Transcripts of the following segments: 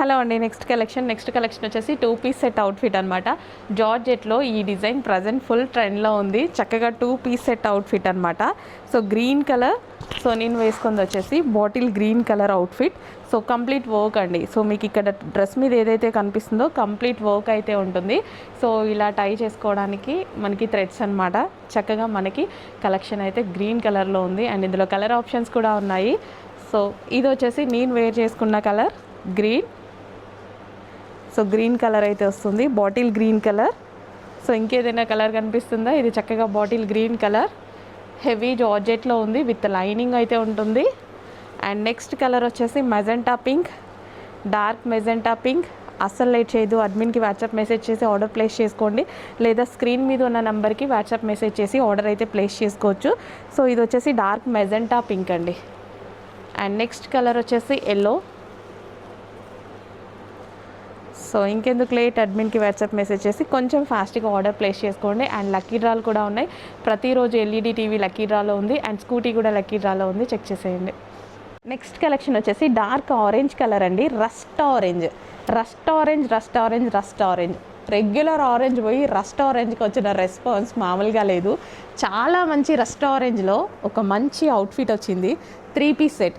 Hello అండి next collection next collection వచ్చేసి two piece set outfit అనమాట జార్జెట్లో ఈ డిజైన్ ప్రజెంట్ ఫుల్ ట్రెండ్లో ఉంది. చక్కగా టూ పీస్ సెట్ అవుట్ఫిట్ అనమాట సో గ్రీన్ కలర్ సో నేను వేసుకుంది వచ్చేసి bottle green colour outfit so complete work అండి. సో మీకు ఇక్కడ డ్రెస్ మీద ఏదైతే కనిపిస్తుందో కంప్లీట్ వర్క్ అయితే ఉంటుంది. సో ఇలా టై చేసుకోవడానికి మనకి థ్రెడ్స్ అనమాట చక్కగా మనకి కలెక్షన్ అయితే గ్రీన్ కలర్లో ఉంది. అండ్ ఇందులో కలర్ ఆప్షన్స్ కూడా ఉన్నాయి. సో ఇది వచ్చేసి నేను వేర్ చేసుకున్న colour green so green colour అయితే వస్తుంది బాటిల్ గ్రీన్ కలర్. సో ఇంకేదైనా కలర్ కనిపిస్తుందా? ఇది చక్కగా బాటిల్ గ్రీన్ కలర్. హెవీ జార్జెట్లో ఉంది విత్ లైనింగ్ అయితే ఉంటుంది. అండ్ నెక్స్ట్ కలర్ వచ్చేసి magenta pink dark magenta pink. అస్సలు లేట్ చేయదు అడ్మిన్కి వాట్సాప్ మెసేజ్ చేసి ఆర్డర్ ప్లేస్ చేసుకోండి. లేదా స్క్రీన్ మీద ఉన్న నెంబర్కి వాట్సాప్ మెసేజ్ చేసి ఆర్డర్ అయితే ప్లేస్ చేసుకోవచ్చు. సో ఇది వచ్చేసి డార్క్ మెజెంటా పింక్ అండి. అండ్ నెక్స్ట్ కలర్ వచ్చేసి ఎల్లో. సో ఇంకెందుకు లేట్? అడ్మిన్కి వాట్సాప్ మెసేజ్ చేసి కొంచెం ఫాస్ట్గా ఆర్డర్ ప్లేస్ చేసుకోండి. అండ్ లక్కీ డ్రాలు కూడా ఉన్నాయి. ప్రతిరోజు ఎల్ఈడి టీవీ లక్కీ డ్రాలో ఉంది. అండ్ స్కూటీ కూడా లక్కీ డ్రాలో ఉంది. చెక్ చేసేయండి. నెక్స్ట్ కలెక్షన్ వచ్చేసి డార్క్ ఆరెంజ్ కలర్ అండి. Rust orange. Rust orange rust orange rust orange. Regular orange పోయి రస్ట్ ఆరెంజ్కి వచ్చిన రెస్పాన్స్ మామూలుగా లేదు. చాలా మంచి రస్ట్ ఆరెంజ్లో ఒక మంచి అవుట్ఫిట్ వచ్చింది. Three piece set.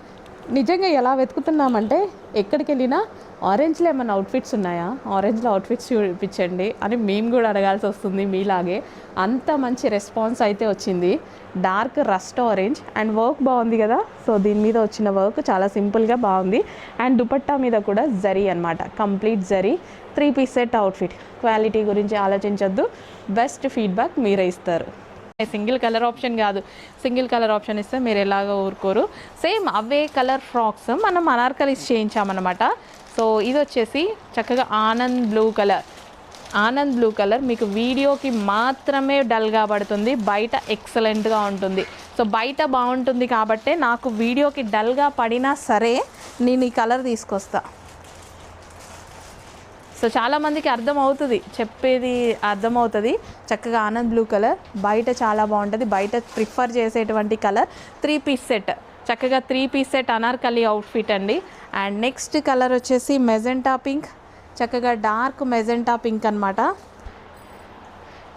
నిజంగా ఎలా వెతుకుతున్నామంటే ఎక్కడికి వెళ్ళినా ఆరెంజ్లో ఏమైనా అవుట్ఫిట్స్ ఉన్నాయా? ఆరెంజ్లో అవుట్ఫిట్స్ చూపించండి అని మేము కూడా అడగాల్సి వస్తుంది మీలాగే. అంత మంచి రెస్పాన్స్ అయితే వచ్చింది. Dark rust orange and work బాగుంది కదా? సో దీని మీద వచ్చిన వర్క్ చాలా సింపుల్గా బాగుంది. అండ్ దుపట్టా మీద కూడా జరీ అనమాట complete zari three piece set outfit quality గురించి ఆలోచించొద్దు. బెస్ట్ ఫీడ్బ్యాక్ మీరే ఇస్తారు. సింగిల్ కలర్ ఆప్షన్ కాదు. సింగిల్ కలర్ ఆప్షన్ ఇస్తే మీరు ఎలాగో ఊరుకోరు. సేమ్ అవే కలర్ ఫ్రాక్స్ మనం అనార్కలిస్ చేయించామన్నమాట. సో ఇది వచ్చేసి చక్కగా Anand blue colour. Anand blue colour మీకు వీడియోకి మాత్రమే డల్గా పడుతుంది బయట ఎక్సలెంట్గా ఉంటుంది. సో బయట బాగుంటుంది కాబట్టే నాకు వీడియోకి డల్గా పడినా సరే నేను ఈ కలర్ తీసుకొస్తా. సో చాలామందికి అర్థమవుతుంది చెప్పేది అర్థమవుతుంది చక్కగా ఆనంద్ బ్లూ కలర్ బయట చాలా బాగుంటుంది. బయట ప్రిఫర్ చేసేటువంటి కలర్ త్రీ పీస్ సెట్. చక్కగా three piece set Anarkali outfit అండి. అండ్ నెక్స్ట్ కలర్ వచ్చేసి మెజెంటా పింక్. చక్కగా డార్క్ మెజెంటా పింక్ అనమాట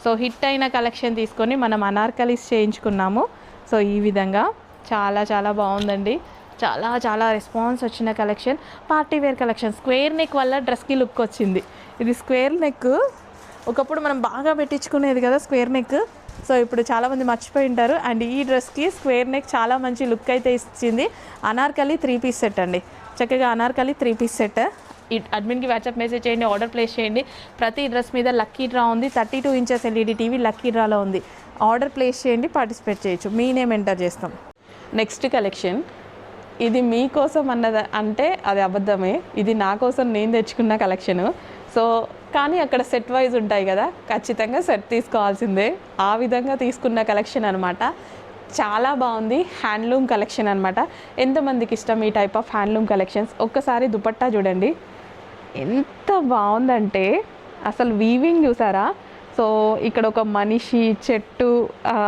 సో హిట్ అయిన కలెక్షన్ తీసుకొని మనం అనార్కలీస్ చేయించుకున్నాము. సో ఈ విధంగా చాలా చాలా బాగుందండి. చాలా చాలా రెస్పాన్స్ వచ్చిన collection party wear collection square neck వల్ల డ్రెస్కి లుక్ వచ్చింది. ఇది స్క్వేర్ నెక్ ఒకప్పుడు మనం బాగా పెట్టించుకునేది కదా స్క్వేర్ నెక్ సో ఇప్పుడు చాలామంది మర్చిపోయి ఉంటారు. అండ్ ఈ డ్రెస్కి స్క్వేర్ నెక్ చాలా మంచి లుక్ అయితే ఇచ్చింది. అనార్కలి త్రీ పీస్ సెట్ అండి. చక్కగా అనార్కలి త్రీ పీస్ సెట్ ఈ అడ్మిన్కి వాట్సాప్ మెసేజ్ చేయండి ఆర్డర్ ప్లేస్ చేయండి. ప్రతి డ్రెస్ మీద లక్కీ డ్రా ఉంది. Thirty two inches LED TV lucky డ్రాలో ఉంది. ఆర్డర్ ప్లేస్ చేయండి పార్టిసిపేట్ చేయొచ్చు. మీ నేమ్ ఎంటర్ చేస్తాం. నెక్స్ట్ కలెక్షన్ ఇది మీకోసం అన్నది అంటే అది అబద్ధమే. ఇది నా కోసం నేను తెచ్చుకున్న కలెక్షను సో కానీ అక్కడ సెట్ వైజ్ ఉంటాయి కదా ఖచ్చితంగా సెట్ తీసుకోవాల్సిందే. ఆ విధంగా తీసుకున్న కలెక్షన్ అనమాట చాలా బాగుంది హ్యాండ్లూమ్ కలెక్షన్ అనమాట ఎంతమందికి ఇష్టం ఈ టైప్ ఆఫ్ హ్యాండ్లూమ్ కలెక్షన్స్ ఒక్కసారి దుపట్టా చూడండి. ఎంత బాగుందంటే అసలు వీవింగ్ చూసారా? సో ఇక్కడ ఒక మనిషి చెట్టు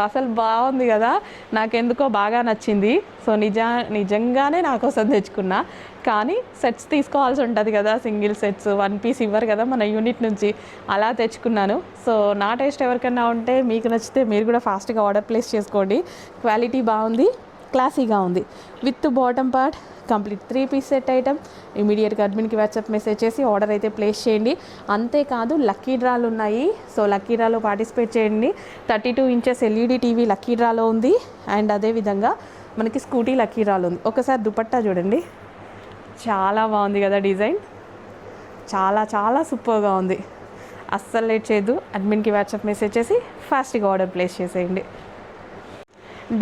అసలు బాగుంది కదా. నాకెందుకో బాగా నచ్చింది. సో నిజా నిజంగానే నా కోసం తెచ్చుకున్నా. కానీ సెట్స్ తీసుకోవాల్సి ఉంటుంది కదా సింగిల్ సెట్స్ వన్ పీస్ ఇవ్వరు కదా మన యూనిట్ నుంచి. అలా తెచ్చుకున్నాను. సో నా టేస్ట్ ఎవరికైనా ఉంటే మీకు నచ్చితే మీరు కూడా ఫాస్ట్గా ఆర్డర్ ప్లేస్ చేసుకోండి. క్వాలిటీ బాగుంది క్లాసీగా ఉంది. With bottom part complete three piece set item. ఇమీడియట్గా అడ్మిన్కి వాట్సాప్ మెసేజ్ చేసి ఆర్డర్ అయితే ప్లేస్ చేయండి. అంతేకాదు లక్కీ డ్రాలు ఉన్నాయి. సో లక్కీ డ్రాలో పార్టిసిపేట్ చేయండి. Thirty two inches LED TV lucky డ్రాలో ఉంది. అండ్ అదేవిధంగా మనకి స్కూటీ లక్కీ డ్రాలు ఉంది. ఒకసారి దుపట్టా చూడండి. చాలా బాగుంది కదా డిజైన్. చాలా చాలా సూపర్గా ఉంది. అస్సలు లేట్ చేయదు అడ్మిన్కి వాట్సాప్ మెసేజ్ చేసి ఫాస్ట్గా ఆర్డర్ ప్లేస్ చేసేయండి.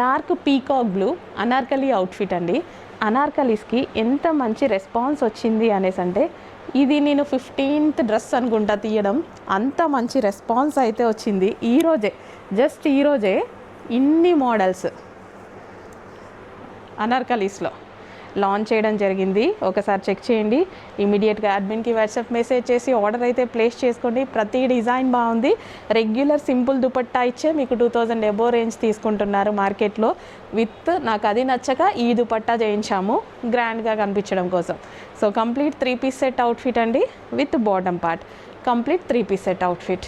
Dark peacock blue Anarkali outfit అండి. అనార్కలీస్కి ఎంత మంచి రెస్పాన్స్ వచ్చింది అనేసి అంటే ఇది నేను ఫిఫ్టీన్త్ డ్రెస్ అనుకుంటా తీయడం. అంత మంచి రెస్పాన్స్ అయితే వచ్చింది. ఈరోజే జస్ట్ ఈరోజే ఇన్ని మోడల్స్ అనార్కలీస్లో. లాంచ్ చేయడం జరిగింది. ఒకసారి చెక్ చేయండి. ఇమీడియట్గా అడ్మిన్కి వాట్సాప్ మెసేజ్ చేసి ఆర్డర్ అయితే ప్లేస్ చేసుకోండి. ప్రతి డిజైన్ బాగుంది. రెగ్యులర్ సింపుల్ దుపట్టా ఇచ్చే మీకు టూ థౌజండ్ ఎబో రేంజ్ తీసుకుంటున్నారు మార్కెట్లో. విత్ నాకు అది నచ్చక ఈ దుపట్టా చేయించాము. గ్రాండ్గా కనిపించడం కోసం. So complete three piece set outfit అండి. With bottom part. Complete three piece set outfit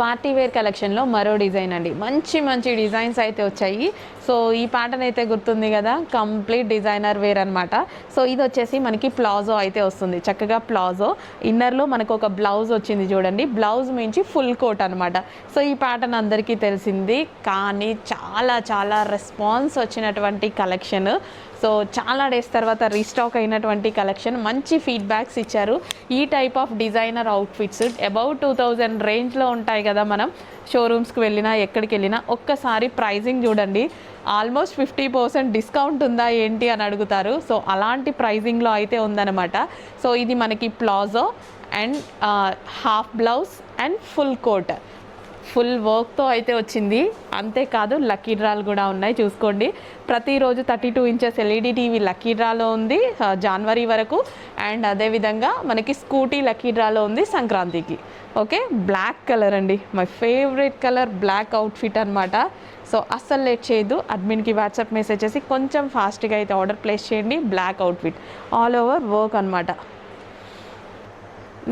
party wear కలెక్షన్లో మరో డిజైన్ అండి. మంచి మంచి డిజైన్స్ అయితే వచ్చాయి. సో ఈ ప్యాటర్న్ అయితే గుర్తుంది కదా కంప్లీట్ డిజైనర్ వేర్ అనమాట సో ఇది వచ్చేసి మనకి ప్లాజో అయితే వస్తుంది. చక్కగా ప్లాజో. ఇన్నర్లో మనకు ఒక బ్లౌజ్ వచ్చింది చూడండి. బ్లౌజ్ మించి ఫుల్ కోట్ అనమాట సో ఈ ప్యాటర్న్ అందరికీ తెలిసింది. కానీ చాలా చాలా రెస్పాన్స్ వచ్చినటువంటి కలెక్షన్. సో చాలా డేస్ తర్వాత రీస్టాక్ అయినటువంటి కలెక్షన్ మంచి ఫీడ్బ్యాక్స్ ఇచ్చారు. ఈ type of designer outfits about two thousand రేంజ్లో ఉంటాయి కదా మనం. షోరూమ్స్కి వెళ్ళినా ఎక్కడికి వెళ్ళినా ఒక్కసారి ప్రైజింగ్ చూడండి. ఆల్మోస్ట్ ఫిఫ్టీ పర్సెంట్ డిస్కౌంట్ ఉందా ఏంటి అని అడుగుతారు. సో అలాంటి ప్రైజింగ్లో అయితే ఉందన్నమాట. సో ఇది మనకి palazzo and half blouse and full coat full వర్క్తో అయితే వచ్చింది. అంతేకాదు లక్కీ డ్రాలు కూడా ఉన్నాయి. చూసుకోండి. ప్రతిరోజు thirty two inches LED TV lucky డ్రాలో ఉంది జనవరి వరకు. అండ్ అదేవిధంగా మనకి స్కూటీ లక్కీ డ్రాలో ఉంది సంక్రాంతికి. ఓకే బ్లాక్ కలర్ అండి. My favourite colour black outfit అనమాట సో అస్సలు లేట్ చేయదు అడ్మిన్కి వాట్సాప్ మెసేజ్ చేసి కొంచెం ఫాస్ట్గా అయితే ఆర్డర్ ప్లేస్ చేయండి. Black outfit all over work అనమాట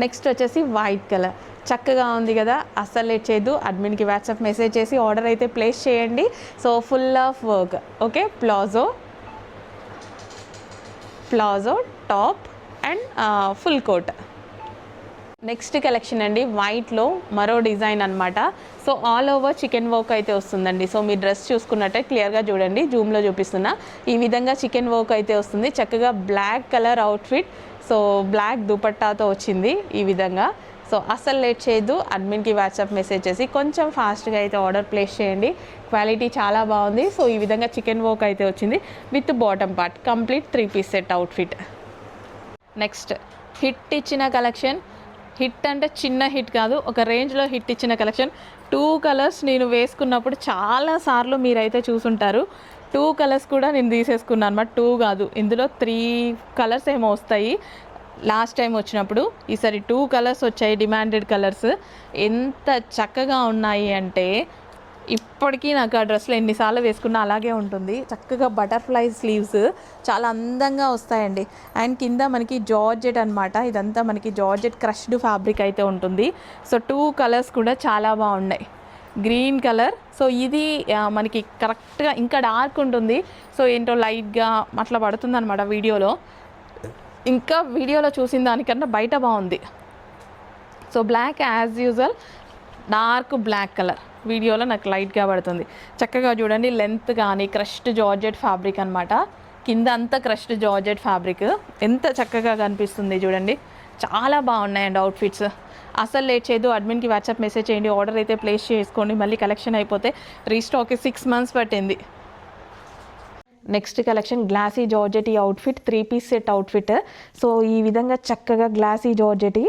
నెక్స్ట్ వచ్చేసి వైట్ కలర్ చక్కగా ఉంది కదా. అస్సలు లేట్ చేయదు అడ్మిన్కి వాట్సాప్ మెసేజ్ చేసి ఆర్డర్ అయితే ప్లేస్ చేయండి. So full of work. Okay? Palazzo. Palazzo top and full coat. Next collection అండి. వైట్లో మరో డిజైన్ అనమాట so all over chikan work అయితే వస్తుందండి. సో మీ డ్రెస్ చూసుకున్నట్టే క్లియర్గా చూడండి. జూమ్లో చూపిస్తున్నా. ఈ విధంగా చికెన్ వర్క్ అయితే వస్తుంది. చక్కగా black colour outfit. So black దుపట్టాతో వచ్చింది ఈ విధంగా. సో అస్సలు లేట్ చేయొద్దు. అడ్మిన్కి వాట్సాప్ మెసేజ్ చేసి కొంచెం ఫాస్ట్గా అయితే ఆర్డర్ ప్లేస్ చేయండి. క్వాలిటీ చాలా బాగుంది. సో ఈ విధంగా చికెన్ వర్క్ అయితే వచ్చింది. With bottom part. Complete three piece set outfit. Next hit ఇచ్చిన కలెక్షన్. హిట్ అంటే చిన్న హిట్ కాదు. ఒక రేంజ్లో హిట్ ఇచ్చిన కలెక్షన్. టూ కలర్స్ నేను వేసుకున్నప్పుడు చాలా సార్లు మీరైతే చూసుంటారు. టూ కలర్స్ కూడా నేను తీసేసుకున్నాను. అనమాట టూ కాదు. ఇందులో త్రీ కలర్స్ ఏమో వస్తాయి. లాస్ట్ టైం వచ్చినప్పుడు ఈసారి టూ కలర్స్ వచ్చాయి డిమాండెడ్ కలర్స్. ఎంత చక్కగా ఉన్నాయి అంటే ఇప్పటికీ నాకు ఆ డ్రెస్లో ఎన్నిసార్లు వేసుకున్నా అలాగే ఉంటుంది. చక్కగా బటర్ఫ్లై స్లీవ్స్ చాలా అందంగా వస్తాయండి. అండ్ కింద మనకి జార్జెట్ అనమాట ఇదంతా మనకి జార్జెట్ క్రష్డ్ ఫ్యాబ్రిక్ అయితే ఉంటుంది. సో టూ కలర్స్ కూడా చాలా బాగున్నాయి. Green colour. సో ఇది మనకి కరెక్ట్గా ఇంకా డార్క్ ఉంటుంది. సో ఏంటో లైట్గా అట్లా పడుతుంది అనమాట వీడియోలో. ఇంకా వీడియోలో చూసిన దానికన్నా బయట బాగుంది. So black as usual dark black colour వీడియోలో నాకు లైట్గా పడుతుంది. చక్కగా చూడండి లెంత్ కానీ క్రష్డ్ జార్జెట్ ఫ్యాబ్రిక్ అనమాట కింద అంతా క్రష్డ్ జార్జెట్ ఫ్యాబ్రిక్ ఎంత చక్కగా కనిపిస్తుంది చూడండి. చాలా బాగున్నాయండి అవుట్ఫిట్స్ అసలు లేట్ చేయదు. అడ్మిన్కి వాట్సాప్ మెసేజ్ చేయండి. ఆర్డర్ అయితే ప్లేస్ చేసుకోండి. మళ్ళీ కలెక్షన్ అయిపోతే రీస్టాక్ సిక్స్ మంత్స్ పట్టింది. Next collection glossy georgette outfit three piece set outfit so ఈ విధంగా చక్కగా గ్లాసీ జార్జెటీ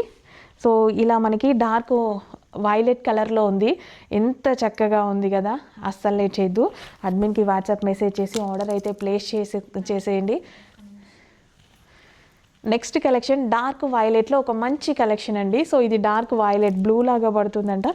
సో ఇలా మనకి డార్క్ వైలెట్ కలర్లో ఉంది. ఎంత చక్కగా ఉంది కదా. అస్సలు లేట్ చేయొద్దు అడ్మిన్కి వాట్సాప్ మెసేజ్ చేసి ఆర్డర్ అయితే ప్లేస్ చేసి చేసేయండి. నెక్స్ట్ కలెక్షన్ డార్క్ వైలెట్లో ఒక మంచి కలెక్షన్ అండి. సో ఇది డార్క్ వైలెట్ బ్లూ లాగా పడుతుందంట.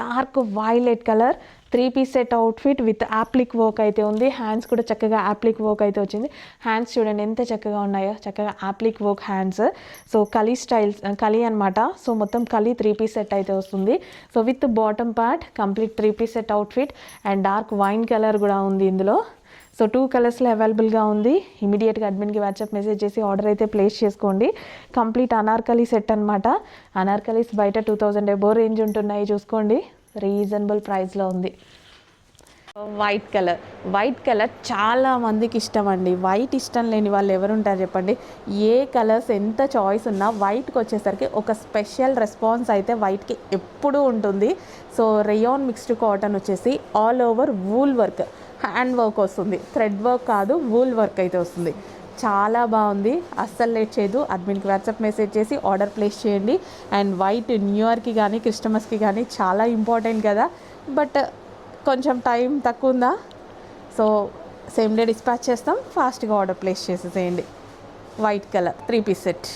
Dark violet colour three piece set outfit with applique work అయితే ఉంది. హ్యాండ్స్ కూడా చక్కగా యాప్లిక్ వర్క్ అయితే వచ్చింది. హ్యాండ్స్ చూడండి ఎంత చక్కగా ఉన్నాయో. చక్కగా applique work hands so kali styles kali అనమాట సో మొత్తం కలీ త్రీ పీస్ సెట్ అయితే వస్తుంది. So with bottom part complete three piece set outfit and dark wine colour కూడా ఉంది ఇందులో. సో టూ కలర్స్లో అవైలబుల్గా ఉంది. ఇమీడియట్గా అడ్మిన్కి వాట్సాప్ మెసేజ్ చేసి ఆర్డర్ అయితే ప్లేస్ చేసుకోండి. కంప్లీట్ అనార్కలీ సెట్ అనమాట అనార్కలీస్ బయట టూ థౌజండ్ ఎబో రేంజ్ ఉంటున్నాయి చూసుకోండి. రీజనబుల్ ప్రైస్లో ఉంది. White colour. వైట్ కలర్ చాలా మందికి ఇష్టం అండి. వైట్ ఇష్టం లేని వాళ్ళు ఎవరు ఉంటారు చెప్పండి? ఏ కలర్స్ ఎంత చాయిస్ ఉన్నా వైట్కి వచ్చేసరికి ఒక స్పెషల్ రెస్పాన్స్ అయితే వైట్కి ఎప్పుడూ ఉంటుంది. సో రేయాన్ మిక్స్డ్ కాటన్ వచ్చేసి all over wool work hand work వస్తుంది. థ్రెడ్ వర్క్ కాదు వూల్ వర్క్ అయితే వస్తుంది. చాలా బాగుంది. అస్సలు లేట్ చేయదు. అడ్మిన్కి వాట్సాప్ మెసేజ్ చేసి ఆర్డర్ ప్లేస్ చేయండి. అండ్ వైట్ న్యూ ఇయర్కి కానీ క్రిస్టమస్కి కానీ చాలా ఇంపార్టెంట్ కదా. బట్ కొంచెం టైం తక్కువ ఉందా? సో సేమ్ డే డిస్పాచ్ చేస్తాం. ఫాస్ట్గా ఆర్డర్ ప్లేస్ చేసేసేయండి. White colour three piece set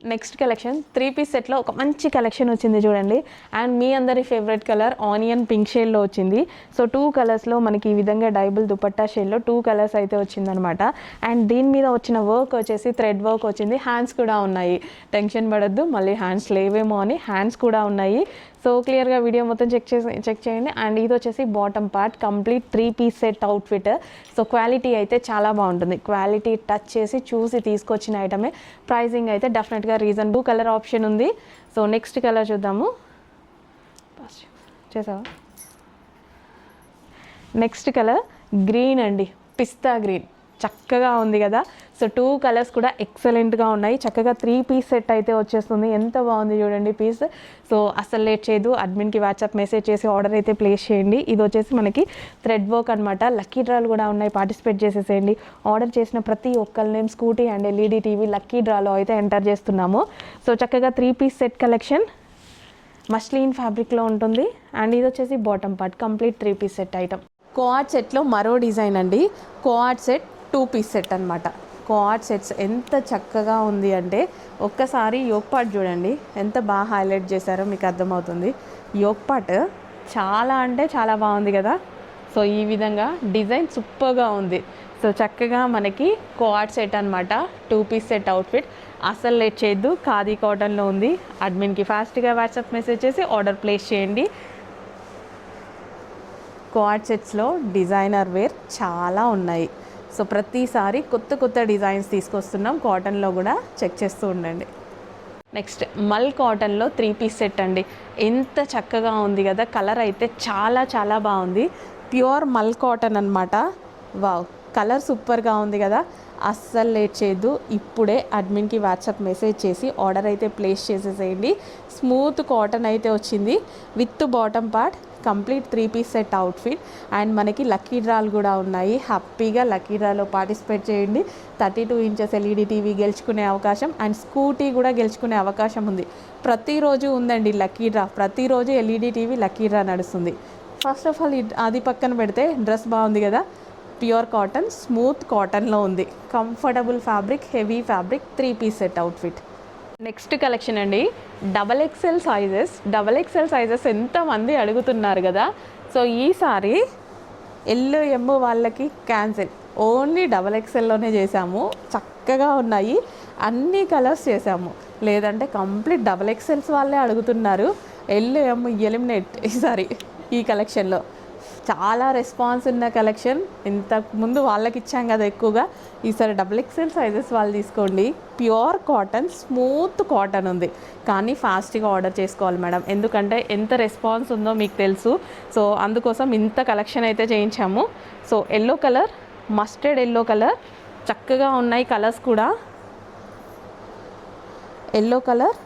next collection three piece సెట్లో ఒక మంచి కలెక్షన్ వచ్చింది చూడండి. అండ్ మీ అందరి ఫేవరెట్ కలర్ ఆనియన్ పింక్ షేడ్లో వచ్చింది. సో టూ కలర్స్లో మనకి ఈ విధంగా డైబుల్ దుపట్టా షేడ్లో టూ కలర్స్ అయితే వచ్చిందనమాట అండ్ దీని మీద వచ్చిన వర్క్ వచ్చేసి థ్రెడ్ వర్క్ వచ్చింది. హ్యాండ్స్ కూడా ఉన్నాయి. టెన్షన్ పడద్దు. మళ్ళీ హ్యాండ్స్ లేవేమో అని హ్యాండ్స్ కూడా ఉన్నాయి. సో క్లియర్గా వీడియో మొత్తం చెక్ చేసి చెక్ చేయండి. అండ్ ఇది వచ్చేసి bottom part complete three piece set outfit so quality అయితే చాలా బాగుంటుంది. క్వాలిటీ టచ్ చేసి చూసి తీసుకొచ్చిన ఐటమే ప్రైజింగ్ అయితే డెఫినెట్గా రీజన్ బ్లూ కలర్ ఆప్షన్ ఉంది. సో నెక్స్ట్ కలర్ చూద్దాము. చేసావా? నెక్స్ట్ కలర్ గ్రీన్ అండి. పిస్తా గ్రీన్ చక్కగా ఉంది కదా. సో టూ కలర్స్ కూడా ఎక్సలెంట్గా ఉన్నాయి. చక్కగా త్రీ పీస్ సెట్ అయితే వచ్చేస్తుంది. ఎంత బాగుంది చూడండి పీస్ సో అసలు లేట్ చేయదు. అడ్మిన్కి వాట్సాప్ మెసేజ్ చేసి ఆర్డర్ అయితే ప్లేస్ చేయండి. ఇది వచ్చేసి మనకి థ్రెడ్ వర్క్ అనమాట లక్కీ డ్రాలు కూడా ఉన్నాయి. పార్టిసిపేట్ చేసేసేయండి. ఆర్డర్ చేసిన ప్రతి ఒక్కరి name Scooty and LED TV lucky డ్రాలో అయితే ఎంటర్ చేస్తున్నాము. సో చక్కగా three piece set collection muslin ఫ్యాబ్రిక్లో ఉంటుంది. అండ్ ఇది వచ్చేసి bottom part complete three piece set item co-ord సెట్లో మరో డిజైన్ అండి. Co-ord set two piece set అనమాట కోఆర్డ్ సెట్స్ ఎంత చక్కగా ఉంది అంటే ఒక్కసారి యోగ్ పార్ట్ చూడండి. ఎంత బాగా హైలైట్ చేశారో మీకు అర్థమవుతుంది. యోగ్ పార్ట్ చాలా అంటే చాలా బాగుంది కదా. సో ఈ విధంగా డిజైన్ సూపర్గా ఉంది. సో చక్కగా మనకి కోఆర్డ్ సెట్ అనమాట టూ పీస్ సెట్ అవుట్ఫిట్. అసలు లేట్ చేయొద్దు. ఖాదీ కాటన్లో ఉంది. అడ్మిన్కి ఫాస్ట్గా వాట్సాప్ మెసేజ్ చేసి ఆర్డర్ ప్లేస్ చేయండి. కోఆర్డ్ సెట్స్లో డిజైనర్ వేర్ చాలా ఉన్నాయి. సో ప్రతిసారి కొత్త కొత్త డిజైన్స్ తీసుకొస్తున్నాం. కాటన్లో కూడా చెక్ చేస్తూ ఉండండి. నెక్స్ట్ మల్ కాటన్లో త్రీ పీస్ సెట్ అండి. ఎంత చక్కగా ఉంది కదా. కలర్ అయితే చాలా చాలా బాగుంది. ప్యూర్ మల్ కాటన్ అనమాట వావ్ కలర్ సూపర్గా ఉంది కదా. అస్సలు లేట్ చేయొద్దు. ఇప్పుడే అడ్మిన్కి వాట్సాప్ మెసేజ్ చేసి ఆర్డర్ అయితే ప్లేస్ చేసేసేయండి. స్మూత్ కాటన్ అయితే వచ్చింది. With bottom part complete three piece set outfit. And మనకి లక్కీ డ్రాలు కూడా ఉన్నాయి. హ్యాపీగా లక్కీ డ్రాలో పార్టిసిపేట్ చేయండి. Thirty two inches LED TV గెలుచుకునే అవకాశం అండ్ స్కూటీ కూడా గెలుచుకునే అవకాశం ఉంది. ప్రతిరోజు ఉందండి లక్కీ డ్రా. ప్రతిరోజు ఎల్ఈడి టీవీ లక్కీ డ్రా నడుస్తుంది. ఫస్ట్ ఆఫ్ ఆల్ అది పక్కన పెడితే డ్రెస్ బాగుంది కదా? ప్యూర్ కాటన్ స్మూత్ కాటన్లో ఉంది. Comfortable fabric heavy fabric three piece set outfit next collection అండి. Double XL sizes double XL sizes ఎంతమంది అడుగుతున్నారు కదా. సో ఈసారి ఎల్లో ఎమ్ వాళ్ళకి క్యాన్సిల్. ఓన్లీ డబల్ ఎక్సెల్లోనే చేసాము చక్కగా ఉన్నాయి. అన్ని కలర్స్ చేసాము లేదంటే కంప్లీట్ డబల్ ఎక్సెల్స్ వాళ్ళే అడుగుతున్నారు. ఎల్ ఎమ్ ఎలిమినేట్ ఈసారి ఈ కలెక్షన్లో చాలా రెస్పాన్స్ ఉన్న కలెక్షన్ ఇంతకు ముందు వాళ్ళకి ఇచ్చాం కదా ఎక్కువగా. ఈసారి డబుల్ ఎక్సెల్ సైజెస్ వాళ్ళు తీసుకోండి. ప్యూర్ కాటన్ స్మూత్ కాటన్ ఉంది. కానీ ఫాస్ట్గా ఆర్డర్ చేసుకోవాలి మేడం ఎందుకంటే ఎంత రెస్పాన్స్ ఉందో మీకు తెలుసు. సో అందుకోసం ఇంత కలెక్షన్ అయితే చేయించాము. So yellow colour mustard yellow colour చక్కగా ఉన్నాయి కలర్స్ కూడా. Yellow colour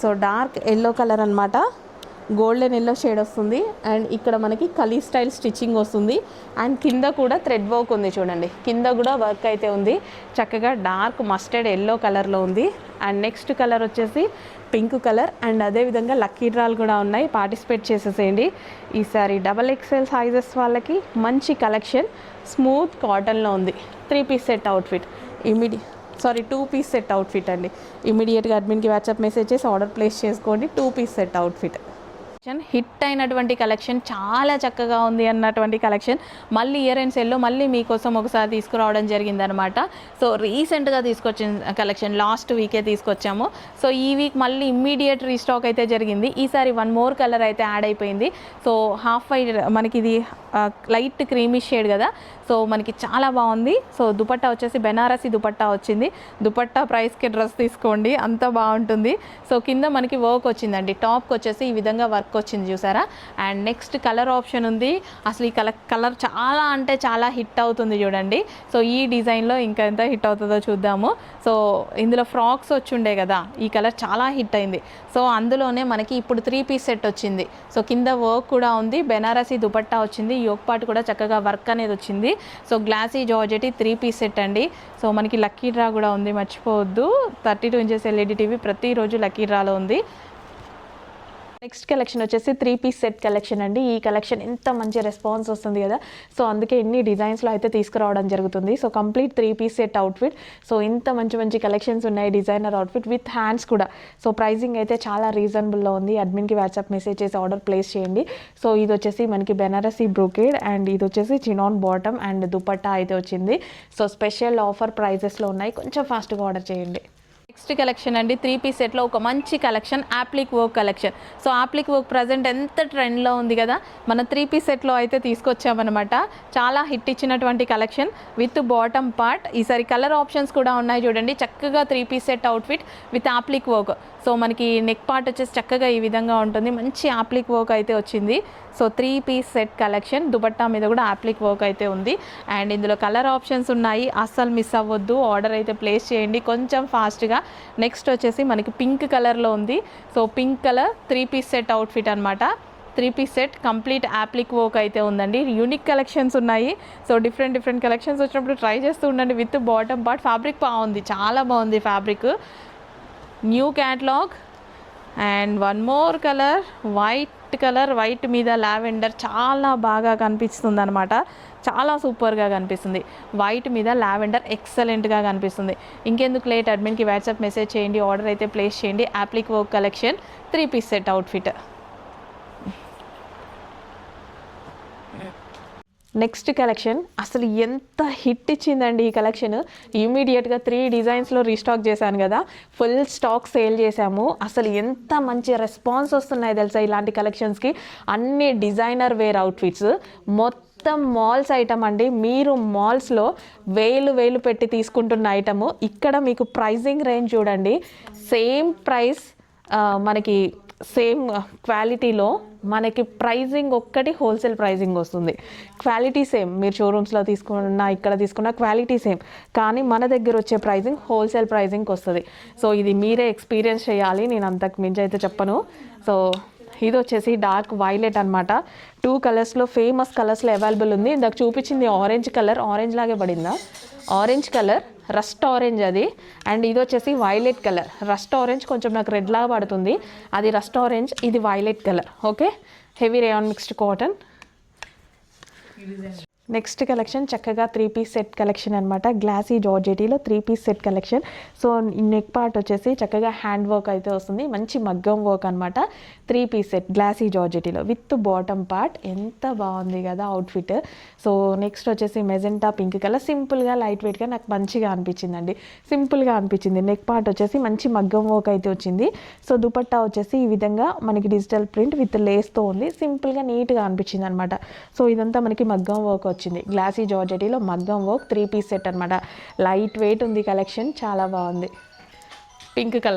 so dark yellow colour అనమాట గోల్డెన్ ఎల్లో షేడ్ వస్తుంది. అండ్ ఇక్కడ మనకి కలీ స్టైల్ స్టిచ్చింగ్ వస్తుంది. అండ్ కింద కూడా థ్రెడ్ వర్క్ ఉంది చూడండి. కింద కూడా వర్క్ అయితే ఉంది. చక్కగా డార్క్ మస్టర్డ్ ఎల్లో కలర్లో ఉంది. అండ్ నెక్స్ట్ కలర్ వచ్చేసి పింక్ కలర్. అండ్ అదేవిధంగా లక్కీ డ్రాలు కూడా ఉన్నాయి. పార్టిసిపేట్ చేసేసేయండి. ఈసారి డబల్ ఎక్స్ఎల్ సైజెస్ వాళ్ళకి మంచి కలెక్షన్. స్మూత్ కాటన్లో ఉంది. Three piece set outfit. Immediate sorry two piece set outfit అండి. ఇమీడియట్గా అడ్మిన్కి వాట్సాప్ మెసేజ్ చేసి ఆర్డర్ ప్లేస్ చేసుకోండి. Two piece set outfit hit అయినటువంటి కలెక్షన్ చాలా చక్కగా ఉంది అన్నటువంటి కలెక్షన్ మళ్ళీ ఇయర్ అండ్ సెల్లో మళ్ళీ మీకోసం ఒకసారి తీసుకురావడం జరిగిందనమాట సో రీసెంట్గా తీసుకొచ్చిన కలెక్షన్ లాస్ట్ వీకే తీసుకొచ్చాము. సో ఈ వీక్ మళ్ళీ ఇమ్మీడియట్ రీస్టాక్ అయితే జరిగింది. ఈసారి వన్ మోర్ కలర్ అయితే యాడ్ అయిపోయింది. సో హాఫ్ వైట్ మనకి ఇది లైట్ క్రీమీ షేడ్ కదా. సో మనకి చాలా బాగుంది. సో దుపట్టా వచ్చేసి బెనారసి దుపట్టా వచ్చింది. దుపట్టా ప్రైస్కి డ్రెస్ తీసుకోండి. అంత బాగుంటుంది. సో కింద మనకి వర్క్ వచ్చిందండి. టాప్కి వచ్చేసి ఈ విధంగా వర్క్ వచ్చింది చూసారా? అండ్ నెక్స్ట్ కలర్ ఆప్షన్ ఉంది. అసలు ఈ కలర్ కలర్ చాలా అంటే చాలా హిట్ అవుతుంది చూడండి. సో ఈ డిజైన్లో ఇంకా ఎంత హిట్ అవుతుందో చూద్దాము. సో ఇందులో ఫ్రాక్స్ వచ్చిండే కదా. ఈ కలర్ చాలా హిట్ అయింది. సో అందులోనే మనకి ఇప్పుడు త్రీ పీస్ సెట్ వచ్చింది. సో కింద వర్క్ కూడా ఉంది. బెనారసి దుపట్టా వచ్చింది. యోక్ పార్ట్ కూడా చక్కగా వర్క్ అనేది వచ్చింది. So glossy georgette three piece set అండి. సో మనకి లక్కీ డ్రా కూడా ఉంది మర్చిపోవద్దు. Thirty two inches LED TV ప్రతిరోజు లక్కీ డ్రాలో ఉంది. నెక్స్ట్ కలెక్షన్ వచ్చేసి త్రీ పీస్ సెట్ కలెక్షన్ అండి. ఈ కలెక్షన్ ఎంత మంచి రెస్పాన్స్ వస్తుంది కదా. సో అందుకే ఎన్ని డిజైన్స్లో అయితే తీసుకురావడం జరుగుతుంది. So complete three piece set outfit so ఇంత మంచి మంచి కలెక్షన్స్ ఉన్నాయి డిజైనర్ అవుట్ఫిట్ విత్ హ్యాండ్స్ కూడా. సో ప్రైజింగ్ అయితే చాలా రీజనబుల్లో ఉంది. అడ్మిన్కి వాట్సాప్ మెసేజ్ చేసి ఆర్డర్ ప్లేస్ చేయండి. సో ఇది వచ్చేసి మనకి బెనారసీ బ్రోకేడ్ అండ్ ఇది వచ్చేసి చినాన్ బాటమ్ అండ్ దుపట్టా అయితే వచ్చింది. సో స్పెషల్ ఆఫర్ ప్రైజెస్లో ఉన్నాయి. కొంచెం ఫాస్ట్గా ఆర్డర్ చేయండి. నెక్స్ట్ కలెక్షన్ అండి త్రీ పీస్ సెట్లో ఒక మంచి collection applique work collection so applique work present ఎంత ట్రెండ్లో ఉంది కదా మన త్రీ పీస్ సెట్లో అయితే తీసుకొచ్చామన్నమాట. చాలా హిట్ ఇచ్చినటువంటి కలెక్షన్ విత్ బాటమ్ పార్ట్ ఈసారి కలర్ ఆప్షన్స్ కూడా ఉన్నాయి చూడండి చక్కగా three piece set outfit with applique work so మనకి నెక్ పార్ట్ వచ్చేసి చక్కగా ఈ విధంగా ఉంటుంది. మంచి యాప్లిక్ వర్క్ అయితే వచ్చింది. So three piece set collection dupatta మీద కూడా యాప్లిక్ వర్క్ అయితే ఉంది. అండ్ ఇందులో కలర్ ఆప్షన్స్ ఉన్నాయి. అస్సలు మిస్ అవ్వద్దు. ఆర్డర్ అయితే ప్లేస్ చేయండి. కొంచెం ఫాస్ట్గా నెక్స్ట్ వచ్చేసి మనకి పింక్ కలర్లో ఉంది. So pink colour three piece set outfit అనమాట three piece set complete applique work అయితే ఉందండి. యూనిక్ కలెక్షన్స్ ఉన్నాయి. సో డిఫరెంట్ డిఫరెంట్ కలెక్షన్స్ వచ్చినప్పుడు ట్రై చేస్తూ ఉండండి. విత్ బాటమ్ పార్ట్ ఫ్యాబ్రిక్ బాగుంది. చాలా బాగుంది fabric new catalogue and one more colour white colour white మీద లావెండర్ చాలా బాగా కనిపిస్తుంది అనమాట చాలా సూపర్గా కనిపిస్తుంది. వైట్ మీద లావెండర్ ఎక్సలెంట్గా కనిపిస్తుంది. ఇంకెందుకు లేట్ అడ్మిన్కి వాట్సాప్ మెసేజ్ చేయండి ఆర్డర్ అయితే ప్లేస్ చేయండి. Applique work collection three piece set outfit next collection. అసలు ఎంత హిట్ ఇచ్చిందండి ఈ కలెక్షన్. ఇమీడియట్గా త్రీ డిజైన్స్లో రీస్టాక్ చేశాను కదా. ఫుల్ స్టాక్ సేల్ చేశాము. అసలు ఎంత మంచి రెస్పాన్స్ వస్తున్నాయి తెలుసా ఇలాంటి కలెక్షన్స్కి అన్ని డిజైనర్ వేర్ అవుట్ఫిట్స్ మొత్తం మాల్స్ ఐటమ్ అండి. మీరు మాల్స్లో వేలు వేలు పెట్టి తీసుకుంటున్న ఐటము ఇక్కడ మీకు ప్రైజింగ్ రేంజ్ చూడండి. సేమ్ ప్రైస్ మనకి సేమ్ క్వాలిటీలో మనకి ప్రైజింగ్ ఒక్కటి హోల్సేల్ ప్రైజింగ్ వస్తుంది. Quality same. మీరు షోరూమ్స్లో తీసుకున్న ఇక్కడ తీసుకున్న క్వాలిటీ సేమ్. కానీ మన దగ్గర వచ్చే ప్రైజింగ్ హోల్సేల్ ప్రైజింగ్కి వస్తుంది. సో ఇది మీరే ఎక్స్పీరియన్స్ చేయాలి. నేను అంతకు మించి అయితే చెప్పను. సో ఇది వచ్చేసి డార్క్ వైలెట్ అనమాట టూ కలర్స్లో ఫేమస్ కలర్స్లో అవైలబుల్ ఉంది. ఇందాక చూపించింది ఆరెంజ్ కలర్. ఆరెంజ్ లాగే పడిందా? Orange colour. రస్ట్ ఆరెంజ్ అది. అండ్ ఇది వచ్చేసి వైలెట్ కలర్ రస్ట్ ఆరెంజ్ కొంచెం నాకు రెడ్ లాగా పడుతుంది. అది రస్ట్ ఆరెంజ్ ఇది violet colour okay heavy rayon mixed cotton next collection చక్కగా త్రీ పీస్ సెట్ కలెక్షన్ అనమాట glossy జార్జెటీలో three piece set collection. So neck part వచ్చేసి చక్కగా హ్యాండ్ వర్క్ అయితే వస్తుంది. మంచి మగ్గం వర్క్ అనమాట త్రీ పీస్ సెట్ గ్లాసీ జార్జెటీలో విత్ బాటమ్ పార్ట్. ఎంత బాగుంది కదా అవుట్ఫిట్. సో నెక్స్ట్ వచ్చేసి మెజెంటా పింక్ కలర్. సింపుల్గా లైట్ వెయిట్గా నాకు మంచిగా అనిపించిందండి. సింపుల్గా అనిపించింది. నెక్ పార్ట్ వచ్చేసి మంచి మగ్గం వర్క్ అయితే వచ్చింది. సో దుపట్టా వచ్చేసి ఈ విధంగా మనకి డిజిటల్ ప్రింట్ విత్ లేస్తో ఉంది. సింపుల్గా నీట్గా అనిపించింది అనమాట సో ఇదంతా మనకి మగ్గం వర్క్ వచ్చింది. గ్లాసీ జార్జెటీలో మగ్గం వర్క్ త్రీ పీస్ సెట్ అనమాట లైట్ వెయిట్ ఉంది కలెక్షన్ చాలా బాగుంది. Pink colour.